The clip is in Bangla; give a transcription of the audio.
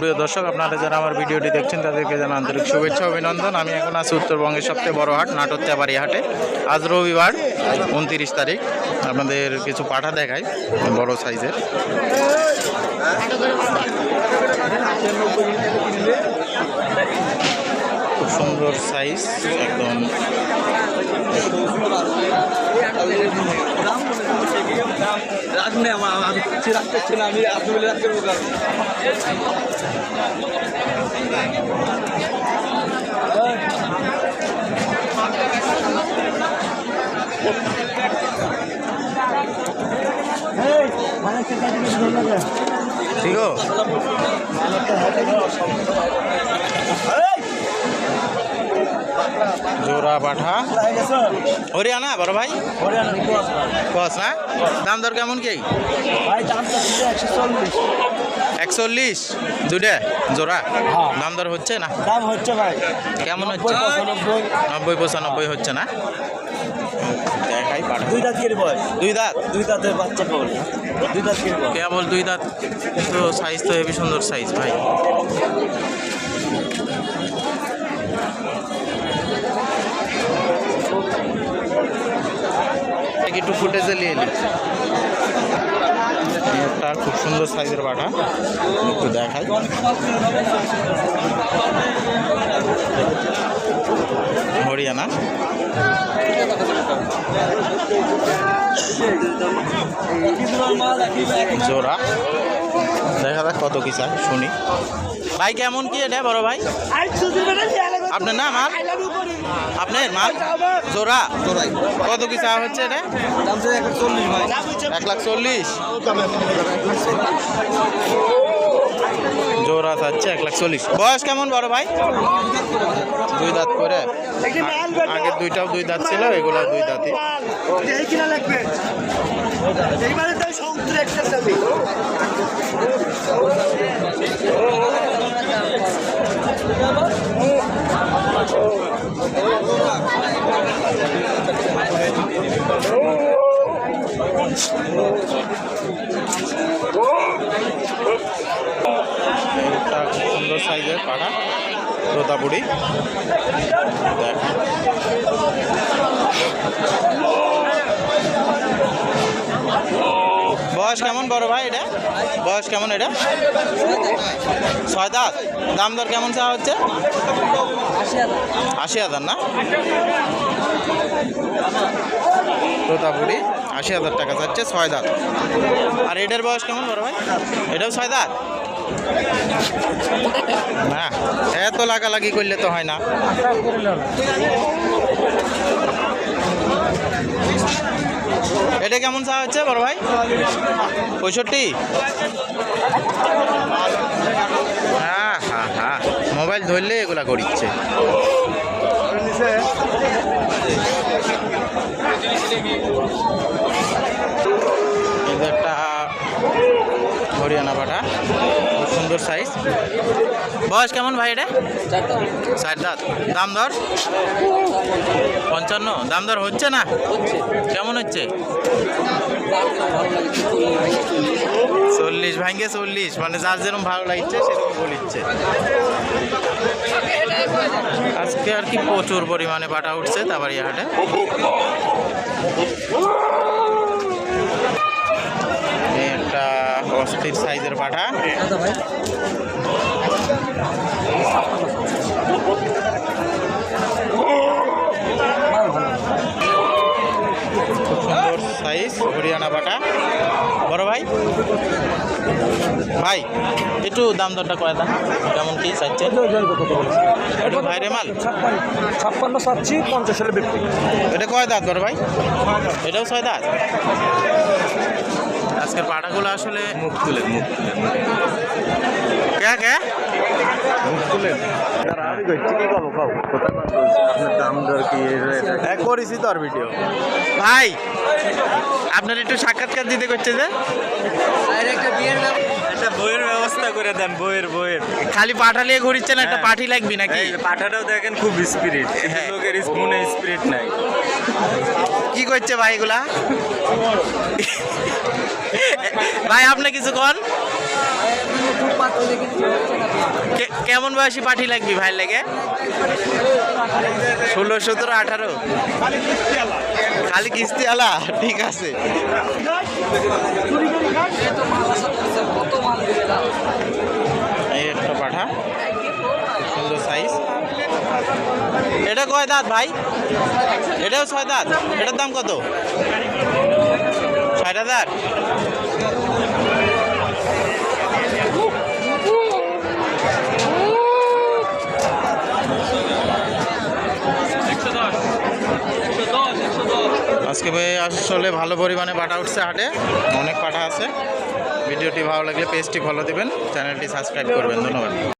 প্রিয় দর্শক, আপনারা যারা আমার ভিডিওটি দেখছেন, তাদেরকে জানা আন্তরিক শুভেচ্ছা, অভিনন্দন। আমি এখন আছি উত্তরবঙ্গের সবচেয়ে বড় হাট, নাটোর তেবাড়ি হাটে। আজ রবিবার, উনতিরিশ তারিখ। আপনাদের কিছু পাঠা দেখাই, বড় সাইজের। খুব সুন্দর সাইজ, একদম। রাখনে আমি কিছু রাখতে না আমি আপনি বলে রাখতে পারব ঠিক জোড়া পাঠা হরিয়ানা বড় ভাই? কস না দাম দর কেমন কি? একচল্লিশ? দুটা জোড়া? হ্যাঁ। দাম দর হচ্ছে না? দাম হচ্ছে ভাই। কেমন হচ্ছে? নব্বই পঁচানব্বই। হচ্ছে না? দেখাই পাঠা দুই দাঁত বয়স দুই দাঁত? দুই দাঁতের বাচ্চা পাবো দুই দাঁত বয়স কেবল দুই দাঁত। তো সাইজ তো হেবি সুন্দর সাইজ ভাই একটু ফুটেজে নিয়ে এলি একটা খুব সুন্দর সাইজের বাটা। একটু দেখাই। হরিয়ানা। জোড়া। দেখা যাক কত কি চাই, শুনি। ভাই, কেমন কি এটা, বড় ভাই? আপনার না মাল? আপনার মাল? জোড়া? জোড়াই কত কি চা হচ্ছে এটা? দাম ছিল একশো চল্লিশ ভাই। এক লাখ চল্লিশ। জোড়া চাচ্ছে এক লাখ চল্লিশ। বয়স কেমন বড় ভাই? দুই দাঁত করে। আগে দুইটাও দুই দাঁত ছিল এগুলো দুই দাঁতই। লাগবে। এইবারে তাই সমুদ্রে একটা সুন্দর সাইজের পাড়া তোতাপুরি দেখ। বয়স কেমন বড় ভাই এটা? বয়স কেমন এটা? ছয় দাম দর কেমন চা হচ্ছে? আশি হাজার না? তোতাপুরি, আশি হাজার টাকা যাচ্ছে ছয় দাঁত। আর এটার বয়স কেমন বড় ভাই? এটাও ছয় দাঁত? না, এত লাগালাগি করলে তো হয় না। এটা কেমন চা হচ্ছে, বড় ভাই? পঁয়ষট্টি? হ্যাঁ হ্যাঁ হ্যাঁ মোবাইল ধরলে এগুলা করিচ্ছে একটা হরিয়ানা পাঠা সুন্দর সাইজ বয়স কেমন ভাই এটা? ষাট দাঁত। দাম দর? পঞ্চান্ন। দাম দর হচ্ছে না? কেমন হচ্ছে? চল্লিশ ভাঙ্গে চল্লিশ। মানে যার যেরকম ভালো লাগছে, সেরকম বলিচ্ছে আজকে আর কি প্রচুর পরিমাণে পাটা উঠছে তাবাড়িয়া হাটে এই একটা অস্থির সাইজের পাঠা খুব সুন্দর সাইজ হরিয়ানা পাটা বড় ভাই? ভাই একটু দাম দরটা কয় দাম কেমন কি চাইছেন একটু ভাইরে মাল। ছাপ্পান্ন সাতছি পঞ্চাশ বিক্রি। এটা কয় দাঁত বড় ভাই? এটাও ছয় দাঁত? আজকের পাটাগুলো আসলে মুখ তুলে মুখ তুলে কে কে? মুখ তুলে। দাম দর কি করেছি তো আর ভিডিও। ভাই আপনার একটু সাক্ষাৎকার দিতে করছে যে? একটা বইয়ের ব্যবস্থা করে দেন বইয়ের বইয়ের। খালি পাঠা নিয়ে ঘুরিচ্ছেন একটা হ্যাঁ। পাঠি লাগবি নাকি? পাঠাটাও দেখেন খুব স্পিরিট হ্যাঁ। লোকের মনে স্পিরিট নাই। কি করছে ভাই এগুলা? ভাই আপনি কিছু কন? কেমন বয়সী পাঠি লাগবি ভাই লেগে? ষোলো সতেরো আঠারো? খালি কিস্তি আলা ঠিক আছে। এই একটা পাঠা। সুন্দর সাইজ এটা কয় দাঁত ভাই? এটাও ছয় দাঁত। এটার দাম কত? ষাট হাজার। আজকে ভাই আসলে ভালো পরিমাণে পাঠা উঠছে হাটে। অনেক পাঠা আছে। ভিডিওটি ভালো লাগলে পেজটি ফলো দেবেন চ্যানেলটি সাবস্ক্রাইব করবেন। ধন্যবাদ।